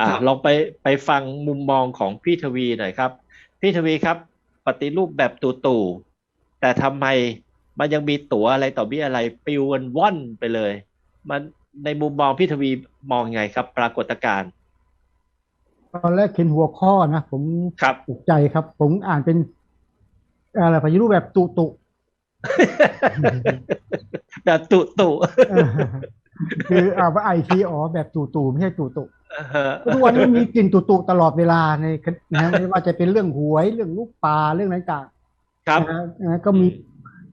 อ่าครับลองไปไปฟังมุมมองของพี่ทวีหน่อยครับ พี่ทวีครับปฏิรูปแบบตู่ตู่ๆแต่ทำไมมันยังมีตั๋วอะไรต่อมีอะไรปลิวกันว่อนไปเลย มันในมุมมองพี่ทวีมองไงครับ ปรากฏการณ์ตอนแรกเห็นหัวข้อนะผมครับตกใจครับ ผมอ่านเป็นอะไรปฏิรูปแบบตุตุแบบตู่ตู่เออคืออ่าว่าไอทีอ๋อแบบตุตุไม่ใช่ตุตุอ่าฮะ ทุกวันนี้มันมีกลิ่นตุตุตลอดเวลาในนะไม่ว่าจะเป็นเรื่องหวยเรื่องลูกปลาเรื่องอะไรต่างครับนะฮะนะก็มี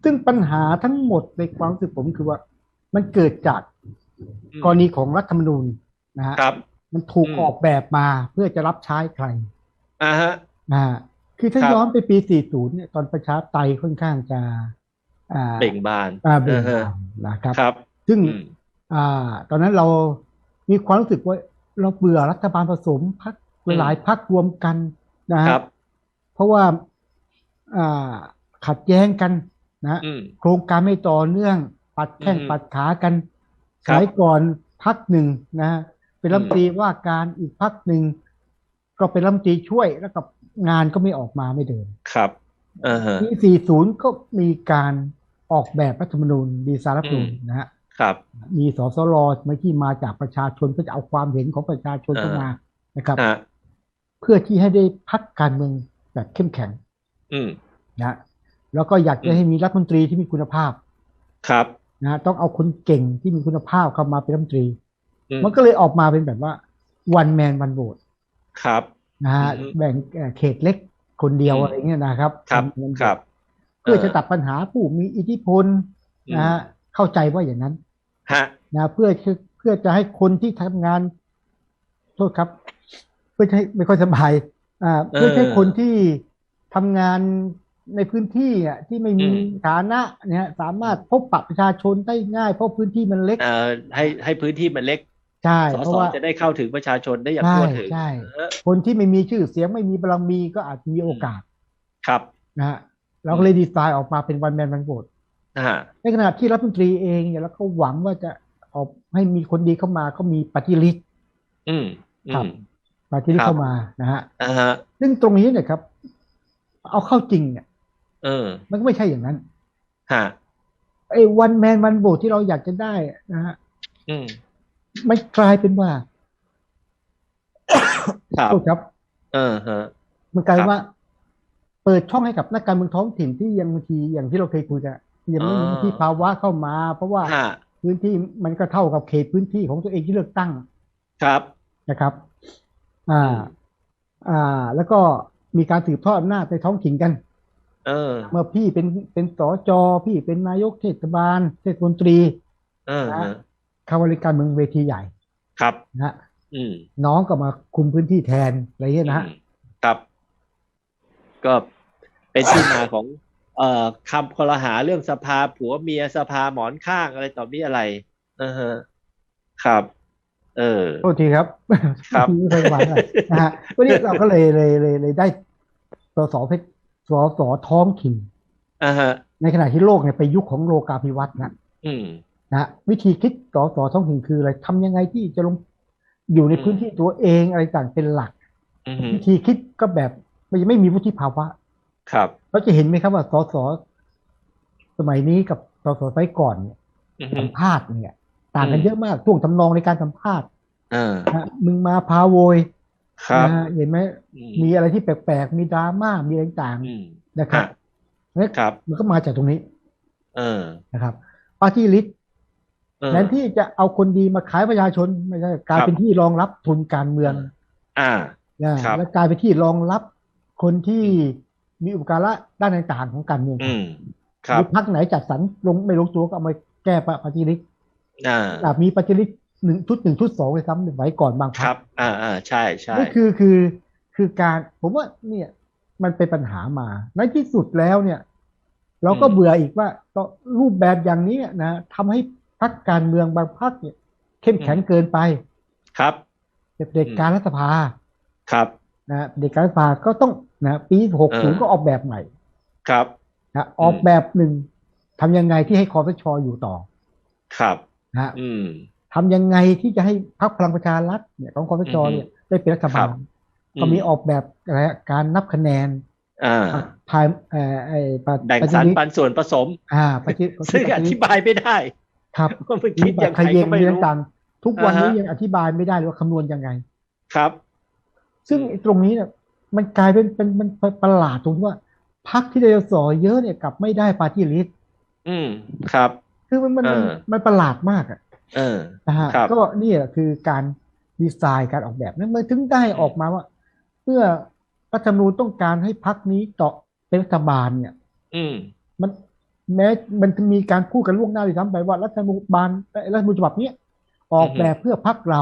ซึ่งปัญหาทั้งหมดในความรู้สึกผมคือว่า มันเกิดจากกรณีของรัฐธรรมนูญนะฮะครับมันถูกอืมออกแบบมาเพื่อจะรับใช้ใครอ่าฮะนะฮะคือถ้าครับย้อนไปปี 40 เนี่ยตอนประชาธิปไตยค่อนข้างจะอ่าเบ่งบานอ่าเบ่งอ่าฮะบานนะครับครับซึ่งอืมอ่า ตอนนั้นเรามีความรู้สึกว่า เราเบื่อรัฐบาลผสมพักอืมหลายพักรวมกันนะฮะครับ เพราะว่าอ่าขัดแย้งกันนะอืมโครงการไม่ต่อเนื่อง ปัดแข้งอืมปัดขากันครัสาบยก่อนพักหนึ่งนะฮะเป็นรัฐมนตรีว่าการอีกพักหนึ่งก็เป็นรัฐมนตรีช่วยแล้วกับงานก็ไม่ออกมาไม่เดินครับอ่าฮะปี40 ก็มีการออกแบบรัฐธรรมนูญดีไซน์รัฐธรรมนูญอืมนะฮะ ครับมีสสรไม่ที่มาจากประชาชนเพื่อจะเอาความเห็นของประชาชนเข้ามานะครับฮะเพื่อที่ให้ได้พักการเมืองแบบเข้มแข็งอืมนะฮะแล้วก็อยากจะอืมให้มีรัฐมนตรีที่มีคุณภาพ ครับนะฮะต้องเอาคนเก่งที่มีคุณภาพเข้ามาเป็นรัฐมนตรีอืมมันก็เลยออกมาเป็นแบบว่า one man one vote ครับนะฮะอืมแบ่งเอ่อเขตเล็กคนเดียวอืมอะไรเงี้ยนะครับครับ one man vote ครับ เพื่อจะตัดปัญหาผู้มีอิทธิพลนะฮะเข้าใจว่าอย่างนั้นฮะ นะเพื่อเพื่อจะให้คนที่ทำงาน โทษครับ เพื่อจะให้ไม่ค่อยสบาย อ่า เพื่อให้คนที่ทำงานในพื้นที่อะที่ไม่มีฐานะเนี่ยสามารถพบปะประชาชนได้ง่าย เพราะพื้นที่มันเล็กเอ่อให้ให้พื้นที่มันเล็กใช่สเพสราะว่าจะได้เข้าถึงประชาชนได้อย่างใช่ทั่วถึงใช่เออคนที่ไม่มีชื่อเสียงไม่มีบารมีก็อาจจะมีโอกาส ครับนะฮะเราก็เลยดีไซน์ออกมาเป็นวันแมนวันโบดฮะ ในขณะที่รัฐมนตรีเองเนี่ยแล้วก็หวังว่าจะออกให้มีคนดีเข้ามาก็มีปฏิริษอืมอืครับมปฏิริษครับเข้ามานะฮะอ่าฮะซึ่งตรงนี้เนี่ยครับ เอาเข้าจริงเนี่ยเออมันก็ไม่ใช่อย่างนั้นฮะไอ้วันแมนวันโบที่เราอยากจะได้นะฮะอืมมันกลายเป็นว่าครับโทษครับเออฮะมันกลายครับว่า เปิดช่องให้กับนักการเมืองท้องถิ่นที่ยังบางทีอย่างที่เราเคยคุยกัน ยังไม่มีอ่าที่ภาวะเข้ามา เพราะว่าฮะพื้นที่มันก็เท่ากับเขตพื้นที่ของตัวเองที่เลือกตั้ง ครับนะครับ อ่า อ่า แล้วก็มีการสืบทอดอำนาจในท้องถิ่นกัน เออ เมื่อพี่เป็นเป็นสจพี่เป็นนายกเทศบาลเทศมนตรีเออฮะเข้าบริการเมืองเวทีใหญ่ ครับนะฮะอืมน้องก็มาคุมพื้นที่แทนอะไรเงี้ยนะฮะอืมครับ ก็เป็นที่มาของเอ่อ คำคอรหาเรื่องสภาผัวเมียสภาหมอนข้างอะไรต่อมีอะไรเออฮะครับ เออโทษทีครับ ครับไม่เคยหวานอะนะฮะวันนี้เราก็เลยเลยเลยเลยได้สสเพชรสสท้องถิ่นอ่าฮะ ในขณะที่โลกเนี่ยไปยุคของโลกาภิวัตน์นะอืมนะฮะวิธีคิดสสท้องถิ่นคืออะไรทำยังไงที่จะลงอยู่ในอืมพื้นที่ตัวเองอะไรต่างเป็นหลักอืมวิธีคิดก็แบบมันยังไม่มีวุฒิภาวะ ครับเราจะเห็นไหมครับว่าสสสมัยนี้กับสสสมัยก่อนเนี่ยอืมสัมภาษณ์เนี่ยต่างกันอืมเยอะมากท่วงทำนองในการสัมภาษณ์อ่านะฮะมึงมาพาโวยครับนะฮะเห็นไหมอืมมีอะไรที่แปลกๆ มีดราม่ามีอะไรต่างอืมๆนะครับฮะเนี่ยครับมันก็มาจากตรงนี้ เออนะครับปาร์ตี้ลิสต์เออแทนที่จะเอาคนดีมาขายประชาชนไม่ใช่กลายครับเป็นที่รองรับทุนการเมือง อ่านะครับและกลายเป็นที่รองรับคนที่ มีอุปการะด้านต่างๆของการเมืองอืมครับหรือพรรคไหนจัดสรรลงไม่ลงตัวก็เอามาแก้ปาร์ตี้ลิสต์อ่าอะมีปาร์ตี้ลิสต์หนึ่งชุดหนึ่งชุดสองเลยซ้ำไว้ก่อนบางพครรรัคบอ่าอ่าใช่ใช่นี่คือคือคือการผมว่าเนี่ยมันเป็นปัญหามา ในที่สุดแล้วเนี่ย เราก็เบื่ออีกว่าก็รูปแบบอย่างนี้นะทำให้พรรคการเมืองบางพรรคเนี่ย เข้มแข็งเกินไป ครับเด็กการรัฐสภาครับ นะเด็กการรัฐสภาก็ต้องนะปีหกเอศูอนย์ก็ออกแบบใหม่ ครับนะออกแบบหนึ่งทำยังไงที่ให้คอสชอยู่ต่อ ครับนะอืมทำยังไงที่จะให้พรรคพลังประชารัฐเนี่ยของคอสชอือฮึเนี่ยจได้เป็นรัฐบาลครับก็มีออกแบบอะไรอะการนับคะแนนอ่าภายเอ่อไอ้ปะแบ่งปฏิสรรริษีปันส่วนผสม อ่าปฏิซึ่งอธิบายไม่ได้ ครับว่ามันมีคิดแบยับงขไงยเยก็งไม่มีรู้ต่างๆทุกวันนี้อ่าฮะยังอธิบายไม่ได้เลยว่าคำนวณยังไง ครับ ซึ่งไอ้ตรงนี้เนี่ยมันกลายเป็นเป็นมันประหลาดตรงที่ว่าพรรคที่ได้สอเยอะเนี่ยกลับไม่ได้ปาร์ตี้ลิสต์อืมครับ คือมันมันเออมันประหลาดมากอะเออนะฮะครับก็นี่แหละคือการดีไซน์การออกแบบนั้นมันถึงได้ออกมาว่าเมื่อรัฐธรรมนูญต้องการให้พรรคนี้เกาะเป็นรัฐบาลเนี่ย อืมมันแม้มันจะมีการพูดกันล่วงหน้าด้วยซ้ำไปว่ารัฐธรรมนูญบานเอ่อรัฐธรรมนูญฉบับเนี้ยออกแบบเพื่อพรรคเรา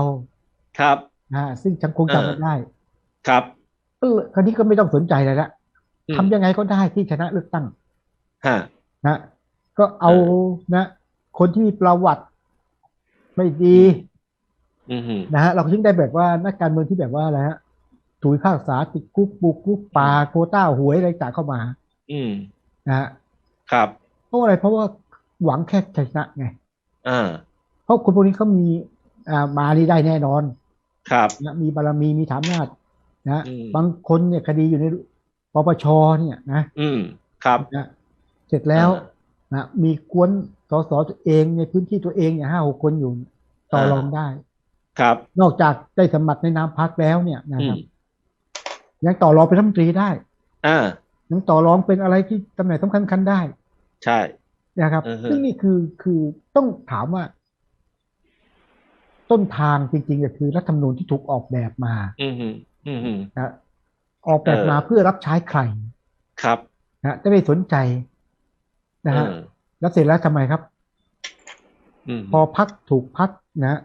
ครับอ่าซึ่งฉันคงจำกันได้ ครับก็เลยคราวนี้ก็ไม่ต้องสนใจเลยละอืมทำยังไงก็ได้ที่ชนะเลือกตั้งฮะนะ ก็เอาเออนะ คนที่มีประวัติไม่ดีอืมนะฮะเราก็ถึงได้แบบว่านักการเมืองที่แบบว่าอะไรฮะถูกพิพากษาติดคุกบุกคุกป่าโควต้าหวยอะไรต่างเข้ามา อืมนะฮะครับเพราะอะไรเพราะว่าหวังแค่ชัยชนะไงอ่าเพราะคนพวกนี้เขามีอ่ามานี่ได้แน่นอน ครับนะมีบารมีมีฐานะ นะอืมบางคนเนี่ยคดีอยู่ในปปชเนี่ยนะอืมครับนะเสร็จแล้วนะมีกวนสสตัวเองในพื้นที่ตัวเองเนี่ยห้าหกคนอยู่ต่อรองได้ ครับ นอกจากได้สมัครในนามพักแล้วเนี่ยนะอืครัมบยังต่อรองเป็นรัฐมนตรีได้อ่ายังต่อรองเป็นอะไรที่ตำแหน่งสำคัญคันได้ ใช่นะครับอือฮึซึ่งนี่คือคือต้องถามว่า ต้นทางจริงๆก็คือรัฐธรรมนูญที่ถูกออกแบบมา อืมอืม นะออกแบบเออมาเพื่อรับใช้ใคร ครับนะจะไม่สนใจนะฮะเออแล้วเสร็จแล้วทำไมครับอืมพอพักถูกพักนะ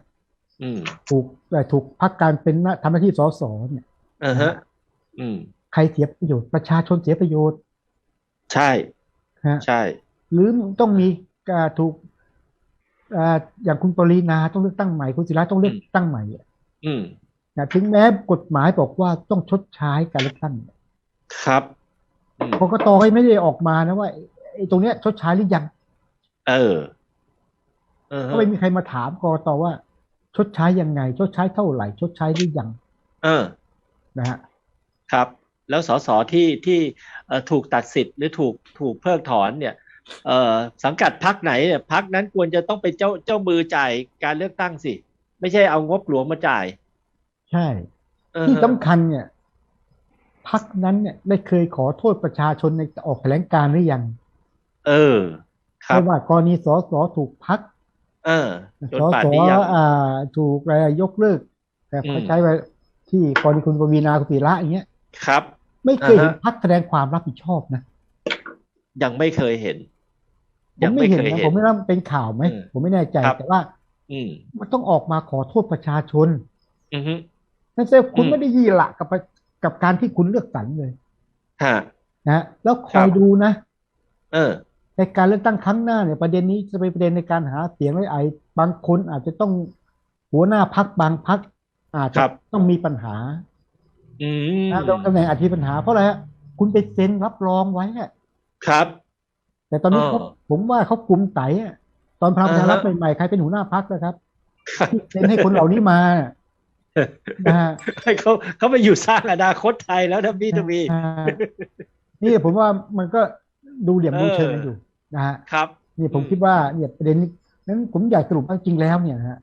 อืมถูกเอ่อถูกพักการเป็นหน้าทำหน้าที่สสเนี่ยอ่าฮะอืมใครเสียประโยชน์ประชาชนเสียประโยชน์ ใช่นะฮะใช่ หรือต้องมีอ่าถูกอ่าอย่างคุณปรีนาต้องเลือกตั้งใหม่ คุณศิระต้องเลือกตั้งใหม่อืม นะถึงแม้กฎหมายบอกว่าต้องชดใช้การเลือกตั้งครับอืมกกตก็ไม่ได้ออกมานะว่าไอ้ตรงเนี้ยชดใช้หรือยังเออเออก็ไม่มีใครมาถามกกตว่า ชดใช้ยังไง ชดใช้เท่าไหร่ ชดใช้หรือยัง เออ นะฮะ ครับ แล้วสสที่ที่เอ่อถูกตัดสิทธิ์หรือถูกถูกเพิกถอนเนี่ยเอ่อสังกัดพักไหนเนี่ยพักนั้นควรจะต้องเป็นเจ้าเจ้ามือจ่ายการเลือกตั้งสิ ไม่ใช่เอางบหลวงมาจ่าย ใช่เออที่สำคัญเนี่ยพักนั้นเนี่ยได้เคยขอโทษประชาชนในออกแถลงการณ์หรือยัง เออ ครัไม่บว่ากรณีสสถูกพักเออจนสป่านสนี้ยังอ่า ถูกอะไรยกเลิก แต่อืเขามใช้ไว้ที่กรณีคุณปวีนาคุณศิระอย่างเงี้ย ครับ ไม่เคยเห็นอ่าฮะพักแสดงความรับผิดชอบนะ ยังไม่เคยเห็นผยัมงไม่ไม่เห็นเคยนะเห็ผนมไม่รู้ว่าเป็นข่าวไหมอืมผมไม่แน่ใจครับแต่ว่า อืมมันต้องออกมาขอโทษประชาชน อือฮึ นั่นแสดงว่าคุณอืมไม่ได้ยี่หละกับกับการที่คุณเลือกสรรเลยฮะนะแล้วคครัอยบดูนะ เออ ในการเลือกตั้งครั้งหน้าเนี่ยประเด็นนี้จะเป็นประเด็นในการหาเสียงไว้ไอ้บางคนอาจจะต้องหัวหน้าพักบางพักอาจคจะรับต้องมีปัญหา อืมนะตำแหน่งอาจจะมีปัญหาเพราะอะไรฮะคุณไปเซ็นรับรองไว้อะครับ แต่ตอนนี้เออเขาผมว่าเขากลุ่มไต่อะตอนพลังประชารัฐอ่าฮะใหม่ๆใครเป็นหัวหน้าพักนะครับที่เซ็นให้คนเหล่านี้มา นะฮะให้เขาเขาไปอยู่สร้างอนาคตไทยแล้วนะพี่ทวีอ่านี่ผมว่ามันก็ดูเหลี่ยมดูเชิงกันเอออยู่นะฮะครับนี่ผมอืมคิดว่าเนี่ยประเด็นนี้นั้นผมอยากสรุปว่าจริงแล้วเนี่ยนะฮะ